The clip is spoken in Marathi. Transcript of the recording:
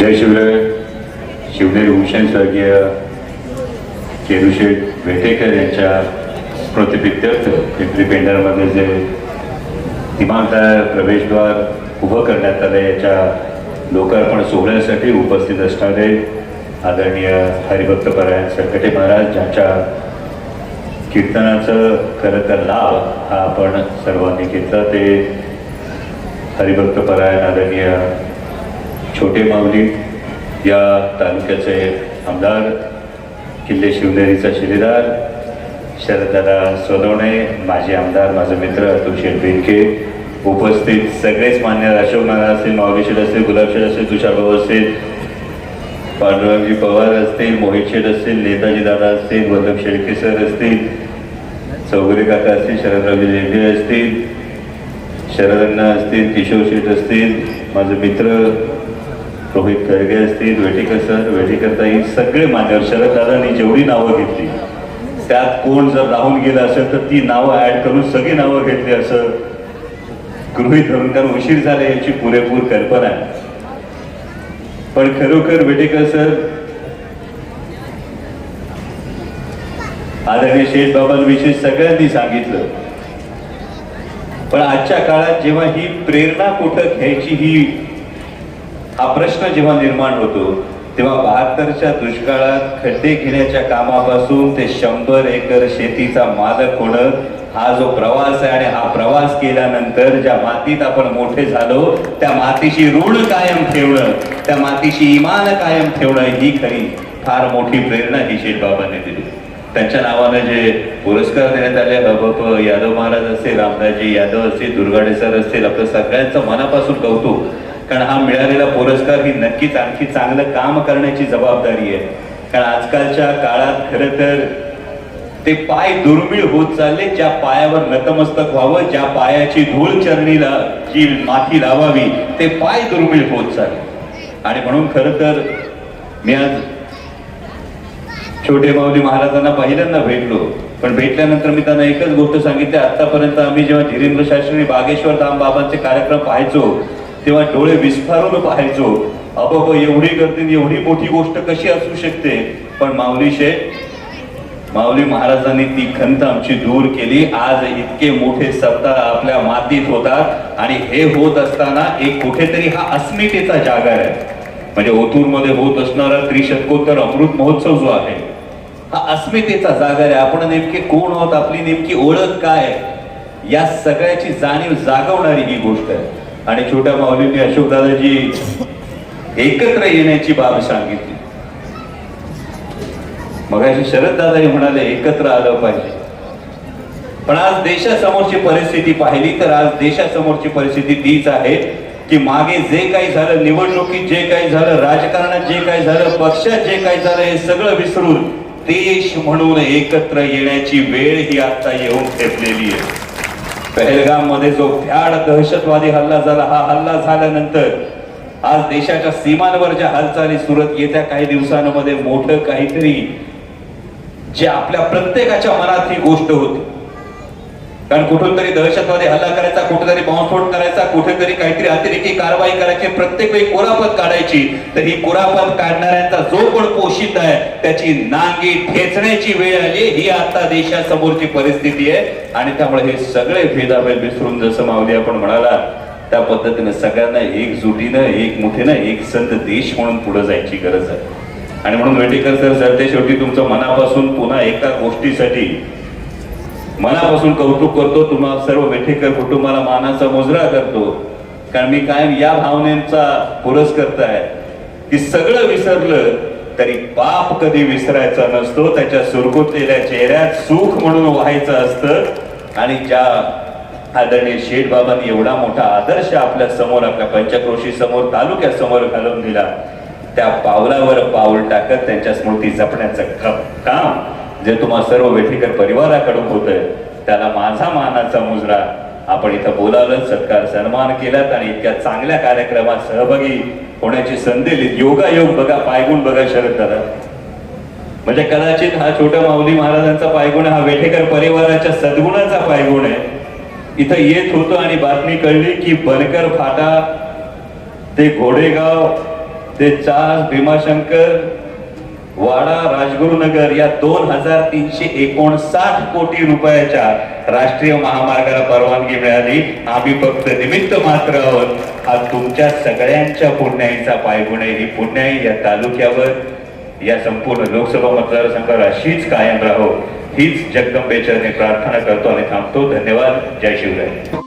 जय शिवराय शिवदेव भूषण स्वर्गीय केरुशेठ वेटेकर यांच्या स्मृतिप्रित्यर्थ पिंपरी पेंढरमध्ये जे विमानतळ प्रवेशद्वार उभं करण्यात आलं याच्या लोकार्पण सोहळ्यासाठी उपस्थित असणारे आदरणीय हरिभक्त परायण संकटे महाराज ज्यांच्या कीर्तनाचं खरं तर लाभ हा आपण सर्वांनी घेतला. ते हरिभक्तपरायण आदरणीय छोटे माऊली या तालुक्याचे आमदार किल्ले शिवनेरीचा शिलेदार शरददादा सोनवणे माझे आमदार माझा मित्र अतुल शेठ उपस्थित सगळेच मान्य अशोक नारायण असतील माऊली शेठ असतील गुलाबशेठ असतील तुषारभाऊ असतील पांडुरंगजी पवार असतील मोहित शेठ असतील नेताजी दादा असतील वल्लभ शेळके सर असतील चौगुले काका असतील शरदरावजी लेंडे असतील शरदण्णा असतील किशोर शेठ असतील माझे मित्र रोहित खळगे असतील वेटेकर सर वेटिकर ताई सगळे मान्यवर. शरद दादांनी जेवढी नावं घेतली त्यात कोण जर राहून गेलं असेल तर ती नावं ऍड करून सगळी नावं घेतली असं गृहित धरून कारण उशीर झाला याची पुरेपूर कल्पना आहे. पण खरोखर वेटेकर सर आदरणीय शेठ बाबांविषयी सगळ्यांनी सांगितलं. पण आजच्या काळात जेव्हा ही प्रेरणा कुठं घ्यायची ही हा प्रश्न जेव्हा निर्माण होतो तेव्हा बहात्तरच्या दुष्काळात खड्डे घेण्याच्या कामापासून ते शंभर एकर शेतीचा मालक होणं हा जो प्रवास आहे आणि हा प्रवास केल्यानंतर ज्या मातीत आपण मोठे झालो त्या मातीशी ऋण कायम ठेवणं त्या मातीशी इमान कायम ठेवणं ही खरी फार मोठी प्रेरणा ही शेठ बाबांनी दिली. त्यांच्या नावानं जे पुरस्कार देण्यात आले हबप यादव महाराज असतील रामदासजी यादव असतील दुर्गाडे सर असतील आपलं सगळ्यांचं मनापासून कौतुक. कारण हा मिळालेला पुरस्कार ही नक्कीच आणखी चांगलं काम करण्याची जबाबदारी आहे. कारण आजकालच्या काळात खरं तर ते पाय दुर्मिळ होत चालले ज्या पायावर नतमस्तक व्हावं ज्या पायाची धूळ चरणीला जी माती लावावी ते पाय दुर्मिळ होत चालले. आणि म्हणून खरं तर मी आज छोटे माऊली महाराजांना पहिल्यांदा भेटलो. पण भेटल्यानंतर मी त्यांना एकच गोष्ट सांगितली आतापर्यंत आम्ही जेव्हा धीरेंद्र शास्त्री बागेश्वर धाम बाबांचे कार्यक्रम पाहायचो तेव्हा डोळे विस्फारून पाहायचो. अबाबा एवढी गर्दी एवढी मोठी गोष्ट कशी असू शकते? पण माऊली शेठ माऊली महाराजांनी ती खंत आमची दूर केली. आज इतके मोठे सप्ताह आपल्या मातीत होतात आणि हे होत असताना एक कुठेतरी हा अस्मितेचा जागर आहे. म्हणजे ओतूरमध्ये होत असणारा त्रिशतकोत्तर अमृत महोत्सव जो आहे हा अस्मितेचा जागर आहे. आपण नेमके कोण आहोत? आपली नेमकी ओळख काय या सगळ्याची जाणीव जागवणारी ही गोष्ट आहे. आणि छोट्या माऊलींनी अशोक दादाजी एकत्र येण्याची बाब सांगितली. मग शरद दादाही म्हणाले एकत्र आलं पाहिजे. पण आज देशासमोरची परिस्थिती पाहिली तर आज देशासमोरची परिस्थिती तीच आहे की मागे जे काही झालं निवडणुकीत जे काही झालं राजकारणात जे काही झालं पक्षात जे काही झालं हे सगळं विसरून देश म्हणून एकत्र येण्याची वेळ ही आता येऊन ठेपलेली आहे. पहलगाममध्ये जो भ्याड दहशतवादी हल्ला झाला हा हल्ला झाल्यानंतर आज देशाच्या सीमांवर ज्या हालचाली सुरत येत्या काही दिवसांमध्ये मोठं काहीतरी जे आपल्या प्रत्येकाच्या मनात ही गोष्ट होती. कारण कुठून तरी दहशतवादी हल्ला करायचा कुठेतरी बॉम्बस्फोट करायचा कुठेतरी काहीतरी अतिरेकी कारवाई करायची प्रत्येक वेळी कुरापत काढायची. तर ही कुरापत काढणाऱ्यांचा जो कोण पोषित आहे त्याची नांगी ठेचण्याची वेळ आली. ही आता देशासमोरची परिस्थिती आहे. आणि त्यामुळे हे सगळे भेदाभेद विसरून जसं माऊली आपण म्हणाला त्या पद्धतीने सगळ्यांना एकजुटीनं एक मुठीनं एक संत देश म्हणून पुढे जायची गरज आहे. आणि म्हणून वेटेकर सर सरते शेवटी तुमचं मनापासून पुन्हा एका गोष्टीसाठी मनापासून कौतुक करतो तुम्हाला सर्व वेठेकर कुटुंबाला मानाचा मोजरा करतो. कारण मी कायम या भावनेचा पुरस्कर्ता आहे की सगळं विसरलं तरी पाप कधी विसरायचा नसतो त्याच्या सुरकुतलेल्या चेहऱ्यात सुख म्हणून व्हायचं असतं. आणि ज्या आदरणीय शेठ बाबांनी एवढा मोठा आदर्श आपल्यासमोर आपल्या पंचक्रोशी समोर तालुक्यासमोर घालून दिला त्या पावलावर पाऊल टाकत त्यांच्या स्मृती जपण्याचं काम जे तुम्हा सर्व वेठीकर परिवाराकडून होतंय त्याला माझा मानाचा मुजरा. आपण इथं बोलावलं सत्कार सन्मान केलात आणि इतक्या चांगल्या कार्यक्रमात सहभागी होण्याची संधी दिली योगायोग बघा पायगुण बघा शरद दादा. म्हणजे कदाचित हा छोटा माऊली महाराजांचा पायगुण हा वेठेकर परिवाराच्या सद्गुणाचा पायगुण आहे. इथं येत होतो आणि बातमी कळली की बनकर फाटा ते घोडेगाव ते चास भीमाशंकर वाडा राजगुरुनगर या दोन हजार तीनशे एकोणसाठ कोटी रुपयाच्या राष्ट्रीय महामार्गाला परवानगी मिळाली. आम्ही फक्त निमित्त मात्र आहोत. हा तुमच्या सगळ्यांच्या पुण्याईचा पायगुणे ही पुण्याई या तालुक्यावर या संपूर्ण लोकसभा मतदारसंघावर अशीच कायम राहो. हीच जगदंबेच्या प्रार्थना करतो आणि थांबतो. धन्यवाद. जय शिवराय.